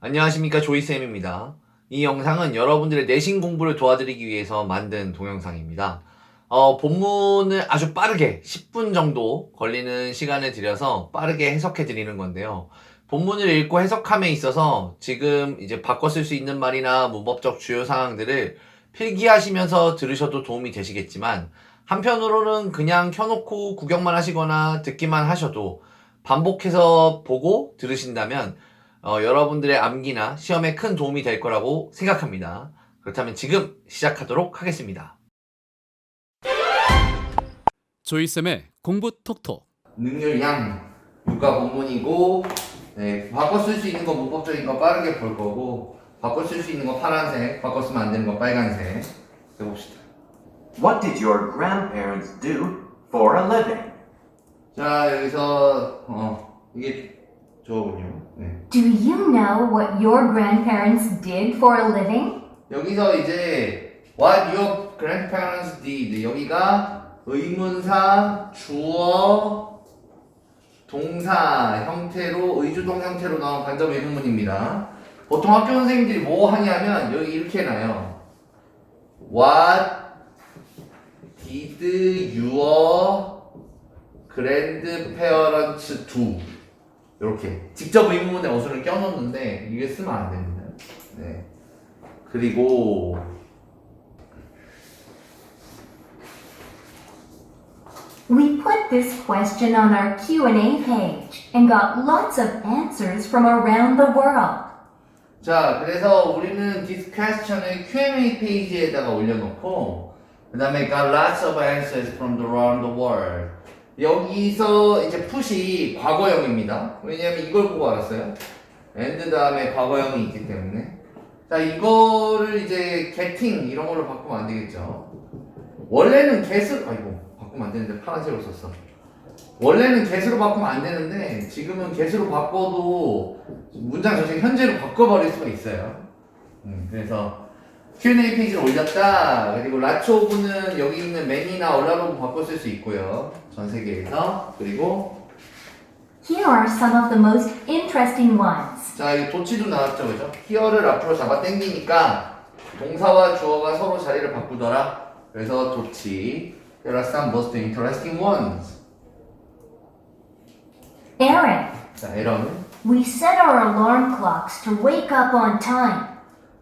안녕하십니까 조이쌤입니다. 이 영상은 여러분들의 내신 공부를 도와드리기 위해서 만든 동영상입니다. 어, 본문을 아주 빠르게 10분 정도 걸리는 시간을 들여서 빠르게 해석해 드리는 건데요. 본문을 읽고 해석함에 있어서 지금 이제 쓸수 있는 말이나 문법적 주요 사항들을 필기하시면서 들으셔도 도움이 되시겠지만 한편으로는 그냥 켜놓고 구경만 하시거나 듣기만 하셔도 반복해서 보고 들으신다면 어, 여러분들의 암기나 시험에 큰 도움이 될 거라고 생각합니다. 그렇다면 지금 시작하도록 하겠습니다. 조이쌤의 공부 톡톡 능률 양 육아 본문이고 네, 바꿔 쓸 수 있는 거 문법적인 거 빠르게 볼 거고 바꿔 쓸 수 있는 거 파란색 바꿔 쓰면 안 되는 거 빨간색 해봅시다. What did your grandparents do for a living? 자 여기서 어 이게 저거군요. 네. Do you know what your grandparents did for a living? 여기서 이제 what your grandparents did 여기가 의문사 주어 동사 형태로 의주동 형태로 나온 간접 의문문입니다. 보통 학교 선생님들이 뭐 하냐면 여기 이렇게 해놔요. What did your grandparents do? 이렇게 직접 의문문에 어순을 껴놓는데 이게 쓰면 안 됩니다. 네. 그리고 We put this question on our Q&A page and got lots of answers from around the world. 자 그래서 우리는 this question을 Q&A 페이지에다가 올려놓고 그 다음에 got lots of answers from around the world 여기서 이제 푸시 과거형입니다. 왜냐면 이걸 보고 알았어요. and 다음에 과거형이 있기 때문에. 자 이거를 이제 getting 이런 걸로 바꾸면 안 되겠죠. 원래는 get을 아이고 바꾸면 안 되는데 파란색으로 썼어. 원래는 get으로 바꾸면 안 되는데 지금은 get으로 바꿔도 문장 전체 현재로 바꿔버릴 수가 있어요. 음, 그래서 Q&A 페이지를 올렸다. 그리고 라초브는 여기 있는 맨이나 얼라로브 바꿔 쓸 수 있고요. 전 세계에서. 그리고 Here are some of the most interesting ones. 자, 이 도치도 나왔죠, 그죠? 히어를 앞으로 잡아 당기니까 동사와 주어가 서로 자리를 바꾸더라. 그래서 도치. There are some most interesting ones. Aaron, 자, 에러는 we set our alarm clocks to wake up on time.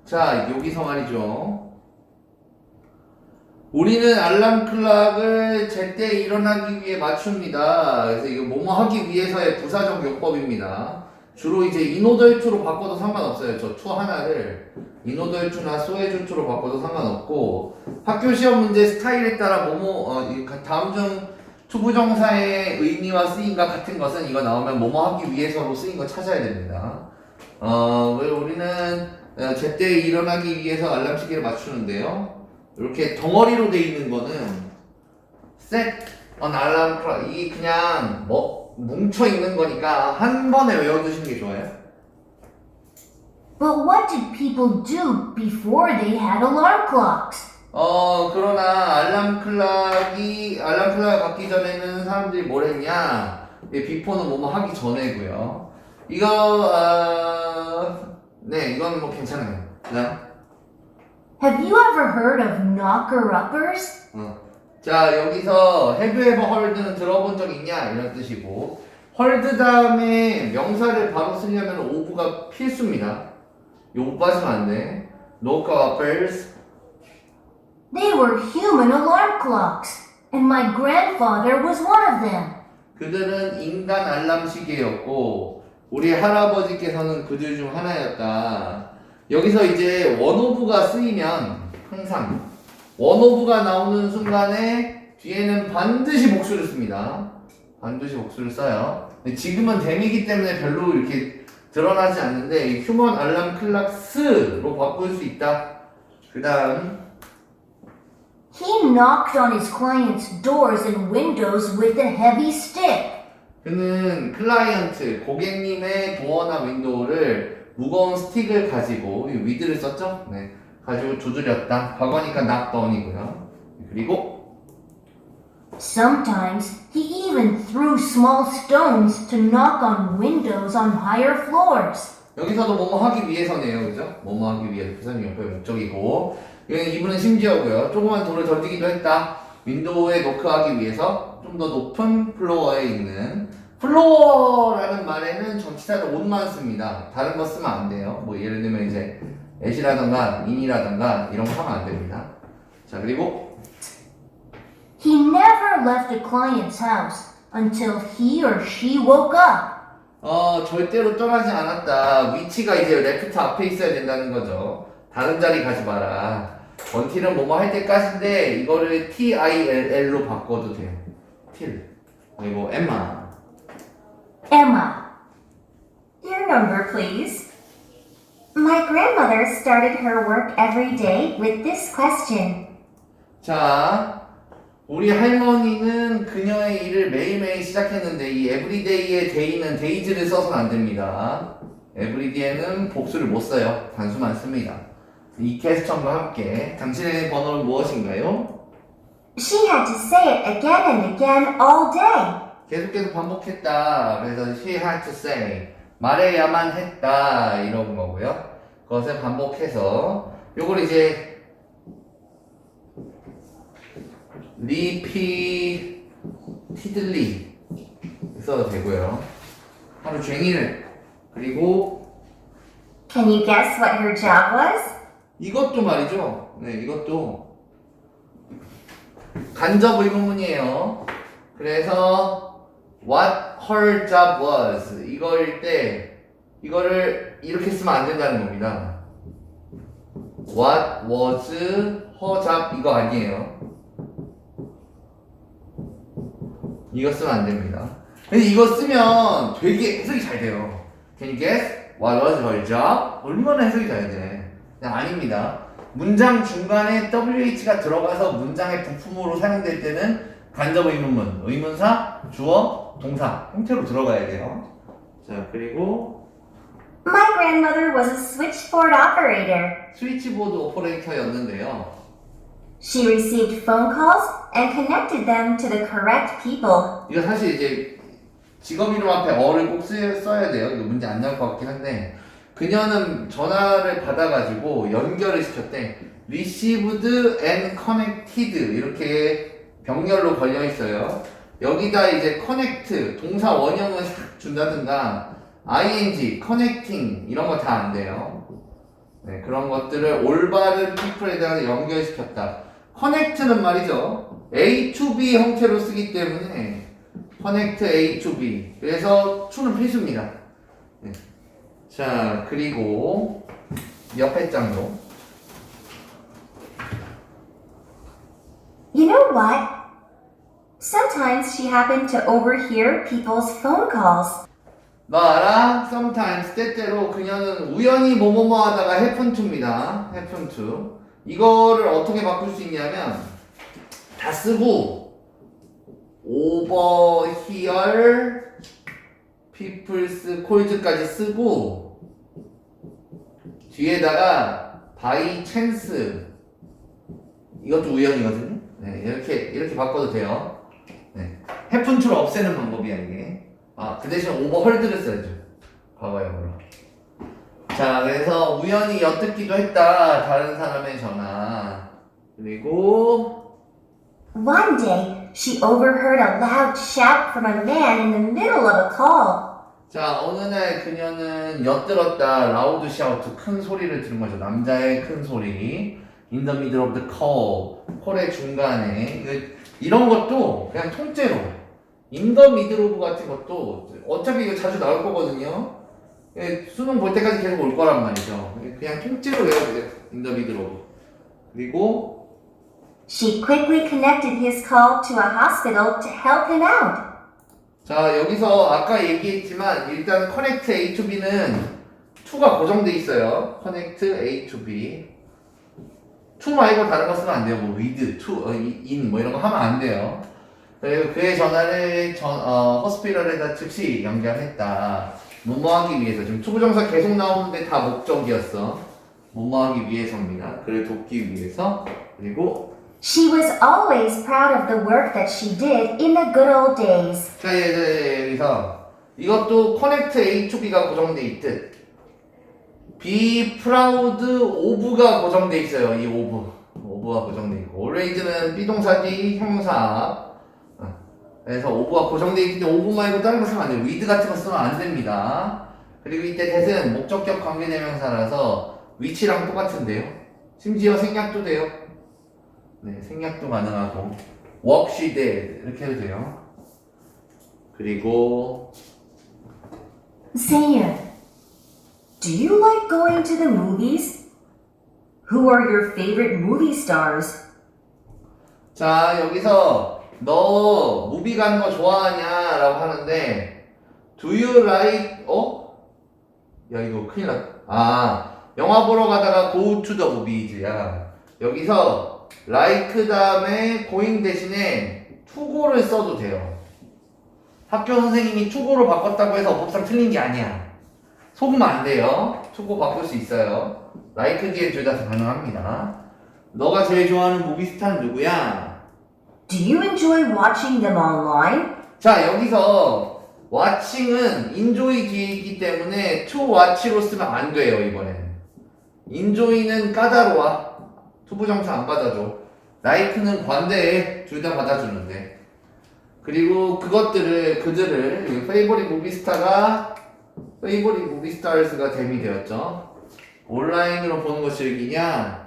자, 여기서 말이죠. 우리는 알람 클락을 제때 일어나기 위해 맞춥니다. 그래서 이거 뭐뭐 하기 위해서의 부사적 용법입니다. 주로 이제 인오더일투로 바꿔도 상관없어요. 저 투 하나를 인오더일투나 소해주투로 바꿔도 상관없고 학교 시험 문제 스타일에 따라 뭐뭐 어, 이 다음 중 투부정사의 의미와 쓰임과 같은 것은 이거 나오면 뭐뭐 하기 위해서로 쓰인 거 찾아야 됩니다. 어, 왜 우리는 어, 제때 일어나기 위해서 알람 시계를 맞추는데요. 이렇게 덩어리로 돼 있는 거는 set an alarm clock 이게 그냥 뭐 뭉쳐 있는 거니까 한 번에 외워두시는 게 좋아요. But what did people do before they had alarm clocks? 어 그러나 알람 클락이 알람 클락 받기 전에는 사람들이 뭘 했냐? 예, 비포는 뭐뭐 하기 전에고요. 이거 어, 네 이건 뭐 괜찮아요. 그다음 Have you ever heard of knocker-uppers? 어. 자 여기서 have you ever heard는 들어본 적 있냐 이런 뜻이고 heard 다음에 명사를 바로 쓰려면 of가 필수입니다. 요거 빠지면 안 돼. knockers They were human alarm clocks, and my grandfather was one of them. 그들은 인간 알람 시계였고 우리 할아버지께서는 그들 중 하나였다. 여기서 이제 원오브가 쓰이면 항상 원오브가 나오는 순간에 뒤에는 반드시 복수를 씁니다. 반드시 복수를 써요. 지금은 댐이기 때문에 별로 이렇게 드러나지 않는데 이 휴먼 알람 클락스로 바꿀 수 있다. 그 다음 He knocked on his clients' doors and windows with a heavy stick. 그는 클라이언트, 고객님의 도어나 윈도우를 무거운 스틱을 가지고, 이 위드를 썼죠? 네. 가지고 두드렸다. 과거니까 knock down이고요. 그리고, Sometimes he even threw small stones to knock on windows on higher floors. 여기서도 뭐뭐 하기 위해서네요. 그죠? 뭐뭐 하기 위해서 부사님 옆에 목적이고 이분은 심지어고요. 조그만 돌을 던지기도 했다. 윈도우에 노크하기 위해서 좀더 높은 플로어에 있는 플로어라는 말에는 전치사를 옷만 씁니다. 다른 거 쓰면 안 돼요. 뭐 예를 들면 이제 앳이라던가 인이라던가 이런 거 하면 안 됩니다. 자 그리고 He never left a client's house until he or she woke up. 어 절대로 떠나지 않았다. 위치가 이제 레프트 앞에 있어야 된다는 거죠. 다른 자리 가지 마라. 원티는 뭐뭐 할 때까지인데 이거를 T-I-L-L로 바꿔도 돼요. Till. 그리고 엠마. Emma. Your number, please. My grandmother started her work every day with this question. 자, 우리 할머니는 그녀의 일을 매일매일 시작했는데 이 에브리데이의 데이는 데이즈를 써서는 안 됩니다. 에브리데이는 복수를 못 써요. 단수만 씁니다. 이 퀘스천과 함께 당신의 번호는 무엇인가요? She had to say it again and again all day. 계속해서 반복했다. 그래서 she had to say 말해야만 했다 이런 거고요. 그것을 반복해서 요걸 이제 repeatedly 써도 되고요. 하루 종일 그리고 Can you guess what her job was? 이것도 말이죠. 네, 이것도 간접 의문문이에요. 그래서 what her job was 이거일 때 이거를 이렇게 쓰면 안 된다는 겁니다. what was her job 이거 아니에요. 이거 쓰면 안 됩니다. 근데 이거 쓰면 되게 해석이 잘 돼요. Can you guess what was her job? 얼마나 해석이 잘 돼? 아닙니다. 문장 중간에 WH가 들어가서 문장의 부품으로 사용될 때는 간접 의문문, 의문사, 주어, 동사 형태로 들어가야 돼요. 자, 그리고 My grandmother was a switchboard operator. 스위치보드 오퍼레이터였는데요. She received phone calls and connected them to the correct people. 이거 사실 이제 직업 이름 앞에 어를 꼭 쓰, 써야 돼요. 이거 문제 안 나올 것 같긴 한데 그녀는 전화를 받아가지고 연결을 시켰대. received and connected 이렇게 병렬로 걸려 있어요. 여기다 이제 connect 동사 원형을 싹 준다든가 ing, connecting 이런 거 다 안 돼요. 네, 그런 것들을 올바른 people에다가 연결시켰다. connect는 말이죠. A to B 형태로 쓰기 때문에 connect A to B. 그래서 to는 필수입니다. 네. 자, 그리고 옆에 장도. You know what? Sometimes she happened to overhear people's phone calls. 너 알아? Sometimes 때때로 그녀는 우연히 뭐뭐뭐 하다가 happen to입니다. happen to. 이거를 어떻게 바꿀 수 있냐면 다 쓰고 overhear people's calls까지 쓰고 뒤에다가 by chance 이것도 우연이거든요. 네, 이렇게 이렇게 바꿔도 돼요. 네. to를 없애는 방법이야 이게. 아, 그 대신 오버헐드를 써야죠. 과거형으로. 자, 그래서 우연히 엿듣기도 했다. 다른 사람의 전화. 그리고, One day, she overheard a loud shout from a man in the middle of a call. 자, 어느 날 그녀는 엿들었다. 라우드 샤우트. 큰 소리를 들은 거죠. 남자의 큰 소리. In the middle of the call. 콜의 중간에. 이런 것도 그냥 통째로. 인더 미드로브 같은 것도 어차피 이거 자주 나올 거거든요. 예, 수능 볼 때까지 계속 올 거란 말이죠. 그냥 통째로 외워도 돼요. 인더 미드로브. 그리고 She quickly connected his call to a hospital to help him out. 자 여기서 아까 얘기했지만 일단 커넥트 A to B는 2가 고정돼 있어요. 커넥트 A to B. 2 말고 다른 거 쓰면 안 돼요. 뭐 with, to, 어, in 뭐 이런 거 하면 안 돼요. 그리고 그의 전화를 전, 어, 허스피럴에다 즉시 연결했다. 뭐뭐하기 위해서 지금 투부정사 계속 나오는데 다 목적이었어. 뭐뭐하기 위해서입니다. 그를 돕기 위해서 그리고 She was always proud of the work that she did in the good old days. 자, 예, 예, 예, 여기서 이것도 커넥트 A to B가 고정돼 있듯 be proud of가 고정돼 있어요. 이 of. of가 고정돼 있고 always는 비동사지 형사. 어. 그래서 of가 고정돼 있기 때문에 of 말고 다른 거 쓰면 안 돼요. with 같은 거 쓰면 안 됩니다. 그리고 이때 that은 목적격 관계대명사라서 위치랑 똑같은데요. 심지어 생략도 돼요. 네, 생략도 가능하고 did 이렇게 해도 돼요. 그리고 Sam, do you like going to the movies? Who are your favorite movie stars? 자 여기서 너 무비 가는 거 좋아하냐 라고 하는데 Do you like 어? 야 이거 큰일 났아 영화 보러 가다가 go to the movies야 여기서 like 다음에 going 대신에 go를 써도 돼요. 학교 선생님이 go로 바꿨다고 해서 법상 틀린 게 아니야. 속으면 안 돼요. go 바꿀 수 있어요. like 뒤에 둘 다 가능합니다. 너가 제일 좋아하는 무비 스타는 누구야? Do you enjoy watching them online? 자 여기서 watching은 enjoy 뒤에 있기 때문에 to watch로 쓰면 안 돼요 이번엔. enjoy는 까다로워 투부정사 안 받아줘 like는 관대해 둘다 받아주는데 그리고 그것들을 그들을 star가 favorite movie stars가 됨이 되었죠 온라인으로 보는 거 즐기냐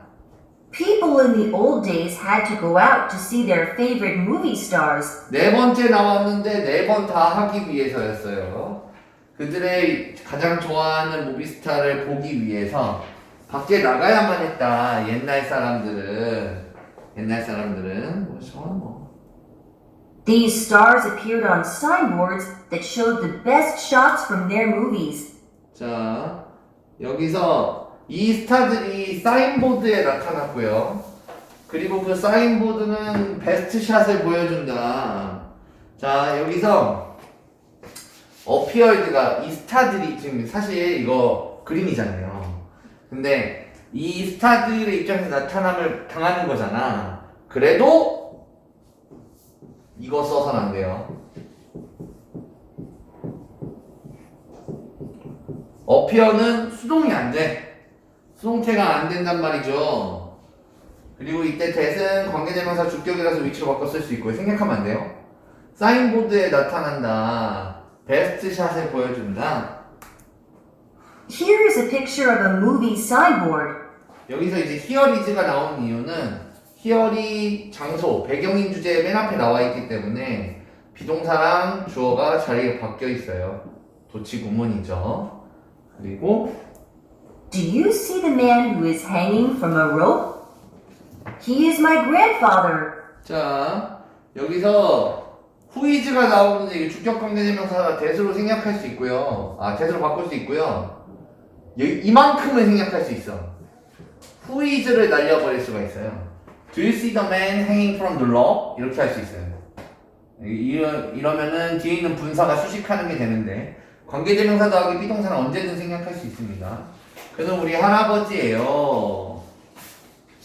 People in the old days had to go out to see their favorite movie stars. 네 번째 나왔는데 네 번 다 하기 위해서였어요. 그들의 가장 좋아하는 무비스타를 보기 위해서 밖에 나가야만 했다. 옛날 사람들은 옛날 사람들은 뭐 좋아 뭐. These stars appeared on signboards that showed the best shots from their movies. 자 여기서 이 스타들이 사인보드에 나타났고요. 그리고 그 사인보드는 베스트 샷을 보여준다. 자 여기서 어피얼드가 이 스타들이 지금 사실 이거 그림이잖아요. 근데 이 스타들의 입장에서 나타남을 당하는 거잖아. 그래도 이거 써서는 안 돼요. 어피어는 수동이 안 돼. 수동태가 안 된단 말이죠. 그리고 이때 that은 관계대명사 주격이라서 위치로 바꿔 쓸 수 있고요. 생략하면 안 돼요. 사인보드에 나타난다. 베스트 샷을 보여준다. Here is a picture of a movie signboard. 여기서 이제 히어리즈가 나오는 이유는 히어리 장소, 배경인 주제에 맨 앞에 나와 있기 때문에 비동사랑 주어가 자리에 바뀌어 있어요. 도치 구문이죠. 그리고 Do you see the man who is hanging from a rope? He is my grandfather. 자 여기서 후이즈가 나오는데 이게 주격 관계대명사가 대수로 생략할 수 있고요. 아 대수로 바꿀 수 있고요. 여기 이만큼은 생략할 수 있어. 후이즈를 날려버릴 수가 있어요. Do you see the man hanging from the rope? 이렇게 할 수 있어요. 이러, 이러면은 뒤에 있는 분사가 수식하는 게 되는데 관계대명사 더하기 비동사는 언제든 생략할 수 있습니다. 그래서 우리 할아버지예요.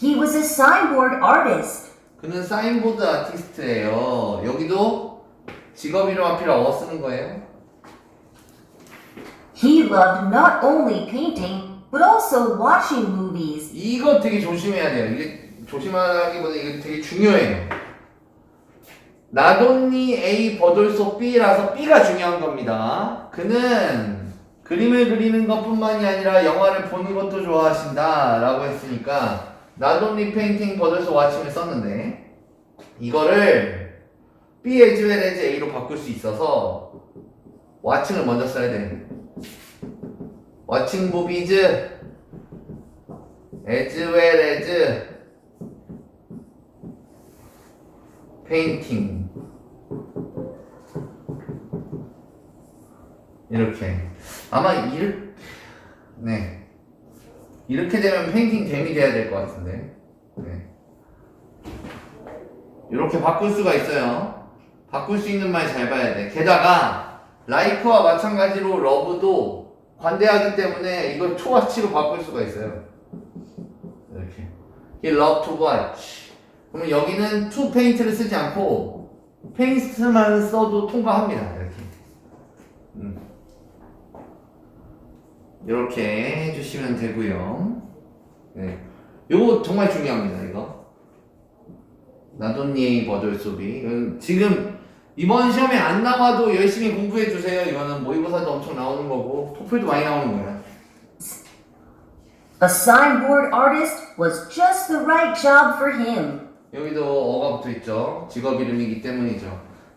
He was a signboard artist. 그는 사인보드 아티스트예요. 여기도 직업 이름 앞이라 어 쓰는 거예요. He loved not only painting, but also watching movies. 이거 되게 조심해야 돼요. 이게 조심하기보다 이게 되게 중요해요. 나돈니 A 버돌소 B라서 B가 중요한 겁니다. 그는 그림을 그리는 것뿐만이 아니라 영화를 보는 것도 좋아하신다 라고 했으니까 나돈니 페인팅 버돌소 와칭을 썼는데 이거를 B as well as A로 바꿀 수 있어서 와칭을 먼저 써야 돼. 와칭 as well as 페인팅 이렇게. 아마 이렇게 네. 이렇게 되면 페인팅 잼이 돼야 될 것 같은데. 네. 이렇게 바꿀 수가 있어요. 바꿀 수 있는 말 잘 봐야 돼. 게다가 라이크와 마찬가지로 러브도 관대하기 때문에 이걸 초와치로 바꿀 수가 있어요 이렇게 He loved to watch 그러면 여기는 to paint를 쓰지 않고 paint만 써도 통과합니다. 이렇게. 음. 이렇게 해주시면 되고요. 네. 요거 정말 중요합니다, 이거. 나돈니 버들 소비. 지금 이번 시험에 안 나와도 열심히 공부해 주세요. 이거는 모의고사도 엄청 나오는 거고, 토플도 많이 나오는 거야. A signboard artist was just the right job for him. 여기도 어가 붙어 있죠. 직업 이름이기 때문이죠.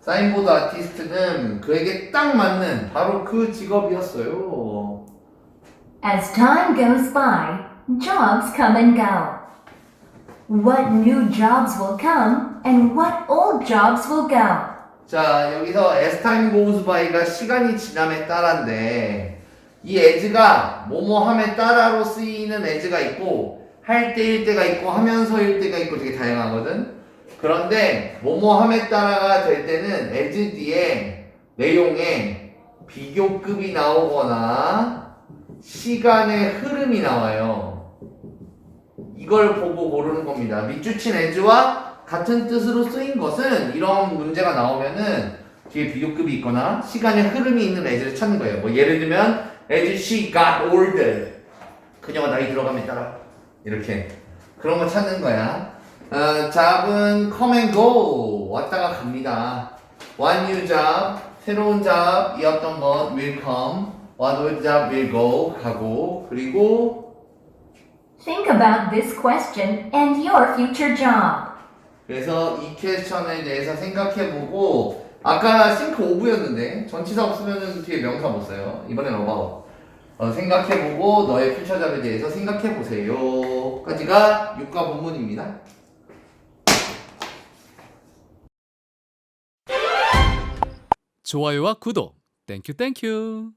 사인보드 아티스트는 그에게 딱 맞는 바로 그 직업이었어요. As time goes by, jobs come and go. What new jobs will come and what old jobs will go? 자, 여기서 as time goes by가 시간이 지남에 따라인데 이 as가 뭐뭐함에 따라로 쓰이는 as가 있고 할 때일 때가 있고 하면서일 때가 있고 되게 다양하거든. 그런데 뭐뭐함에 따라가 될 때는 as 뒤에 내용에 비교급이 나오거나 시간의 흐름이 나와요. 이걸 보고 고르는 겁니다. 밑줄친 as와 같은 뜻으로 쓰인 것은 이런 문제가 나오면은 뒤에 비교급이 있거나 시간의 흐름이 있는 as를 찾는 거예요. 뭐 예를 들면 as she got older 그녀가 나이 들어감에 따라 이렇게 그런 거 찾는 거야. 어, 잡은 come and go 왔다가 갑니다. one new job 새로운 잡이었던 것 will come one old job will go 가고 그리고 Think about this question and your future job. 그래서 이 퀘스천에 대해서 생각해보고 아까 싱크 오브였는데 전치사 없으면 뒤에 명사 못 써요. 이번엔 어바웃. 어, 생각해보고 너의 퓨처 잡에 대해서 생각해보세요. 까지가 육가 본문입니다. 좋아요와 구독 땡큐 땡큐